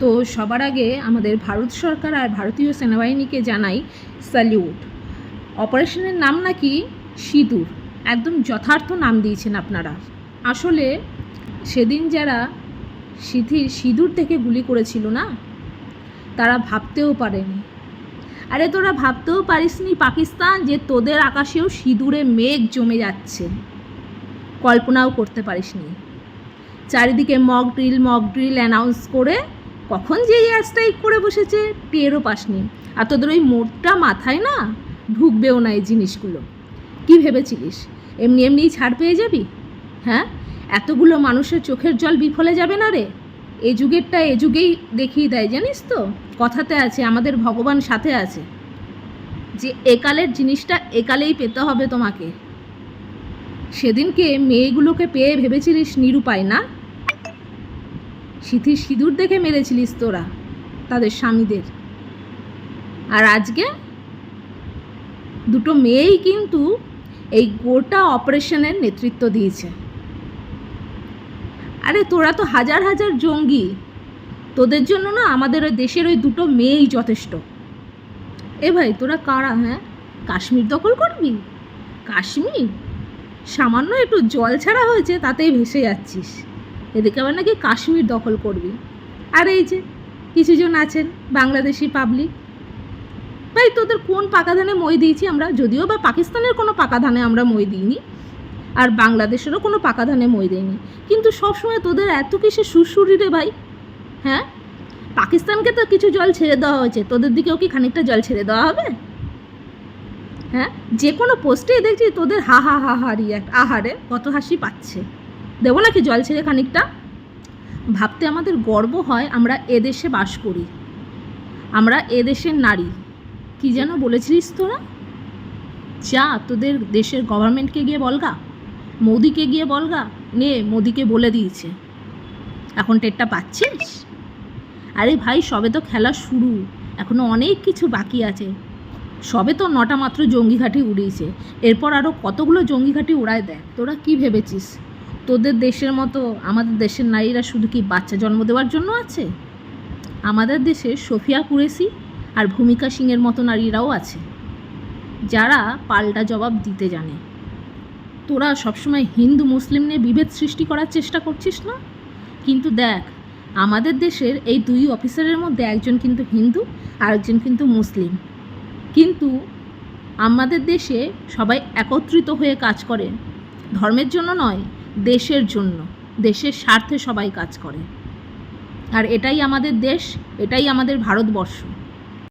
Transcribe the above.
তো সবার আগে আমাদের ভারত সরকার আর ভারতীয় সেনাবাহিনীকে জানাই স্যালিউট। অপারেশনের নাম নাকি সিঁদুর। একদম যথার্থ নাম দিয়েছেন আপনারা। আসলে সেদিন যারা সিঁথির, সিঁদুর থেকে গুলি করেছিল না, তারা ভাবতেও পারেনি। আরে তোরা ভাবতেও পারিসনি পাকিস্তান, যে তোদের আকাশেও সিঁদুরে মেঘ জমে যাচ্ছে। কল্পনাও করতে পারিসনি। চারিদিকে mock drill mock drill announce করে কখন যে এয়ার স্ট্রাইক করে বসেছে, টেরও পাসনি। আর তোদের ওই মোটটা মাথায় না ঢুকবেও না এই জিনিসগুলো। কি ভেবেছিলিস? এমনি এমনিই ছাড় পেয়ে যাবি? হ্যাঁ? এতগুলো মানুষের চোখের জল বিফলে যাবে না রে? এ যুগেরটা এ যুগেই দেখিয়ে দেয়, জানিস তো? কথাতে আছে, আমাদের ভগবান সাথে আছে। যে একালের জিনিসটা একালেই পেতে হবে তোমাকে। সেদিনকে মেয়েগুলোকে পেয়ে ভেবেছিলিস নিরুপায়, না? সিথির সিঁদুর দেখে মেরেছিলিস তোরা, তাদের স্বামীদের। আর আজকে দুটো মেয়েই কিন্তু এই গোটা অপারেশনের নেতৃত্ব দিয়েছে। আরে তোরা তো হাজার হাজার জঙ্গি, তোদের জন্য না আমাদের ওই দেশের ওই দুটো মেয়েই যথেষ্ট। এ ভাই, তোরা কারা হ্যাঁ? কাশ্মীর দখল করবি? কাশ্মীর? সামান্য একটু জল ছাড়া হয়েছে, তাতেই ভেসে যাচ্ছিস। এদিকে আবার নাকি কাশ্মীর দখল করবি। আর এই যে, কিছুজন আছেন বাংলাদেশি পাবলিক ভাই, তোদের কোন পাকা ধানে মই দিয়েছি আমরা? যদিও বা পাকিস্তানের কোনো পাকা ধানে আমরা মই দিইনি, আর বাংলাদেশেরও কোনো পাকা ধানে মই দেয়নি কিন্তু সবসময় তোদের এত কিসে সুরসুরি রে ভাই? হ্যাঁ? পাকিস্তানকে তো কিছু জল ছেড়ে দেওয়া হয়েছে, তোদের দিকেও কি খানিকটা জল ছেড়ে দেওয়া হবে? হ্যাঁ? যে কোনো পোস্টেই দেখছি তোদের হা হা হা হা রিয়াক্ট আহারে, কত হাসি পাচ্ছে। দেবো নাকি জল ছেড়ে খানিকটা? ভাবতে আমাদের গর্ব হয় আমরা এদেশে বাস করি। আমরা এদেশের নারী। কি যেন বলেছিলিস তোরা? যা, তোদের দেশের গভর্নমেন্টকে গিয়ে বলগা। মোদিকে গিয়ে বলগা। নে, মোদিকে বলে দিয়েছে। এখন টেরটা পাচ্ছিস? আরে ভাই, সবে তো খেলা শুরু। এখনও অনেক কিছু বাকি আছে। সবে তো নটা মাত্র জঙ্গি ঘাঁটি উড়িয়েছে। এরপর আরও কতগুলো জঙ্গি ঘাঁটি উড়ায় দেয় তোরা কি ভেবেছিস? তোদের দেশের মতো, আমাদের দেশের নারীরা শুধু কি বাচ্চা জন্ম দেওয়ার জন্য আছে? আমাদের দেশে সোফিয়া কুরেশি আর ভূমিকা সিংয়ের মতো নারীরাও আছে, যারা পাল্টা জবাব দিতে জানে। তোরা সবসময় হিন্দু, মুসলিম নিয়ে বিভেদ সৃষ্টি করার চেষ্টা করছিস না? কিন্তু দেখ, আমাদের দেশের এই দুই অফিসারের মধ্যে একজন কিন্তু হিন্দু আর একজন কিন্তু মুসলিম। কিন্তু আমাদের দেশে সবাই একত্রিত হয়ে কাজ করে। ধর্মের জন্য নয় দেশের জন্য দেশের স্বার্থে সবাই কাজ করে। আর এটাই আমাদের দেশ এটাই আমাদের ভারতবর্ষ।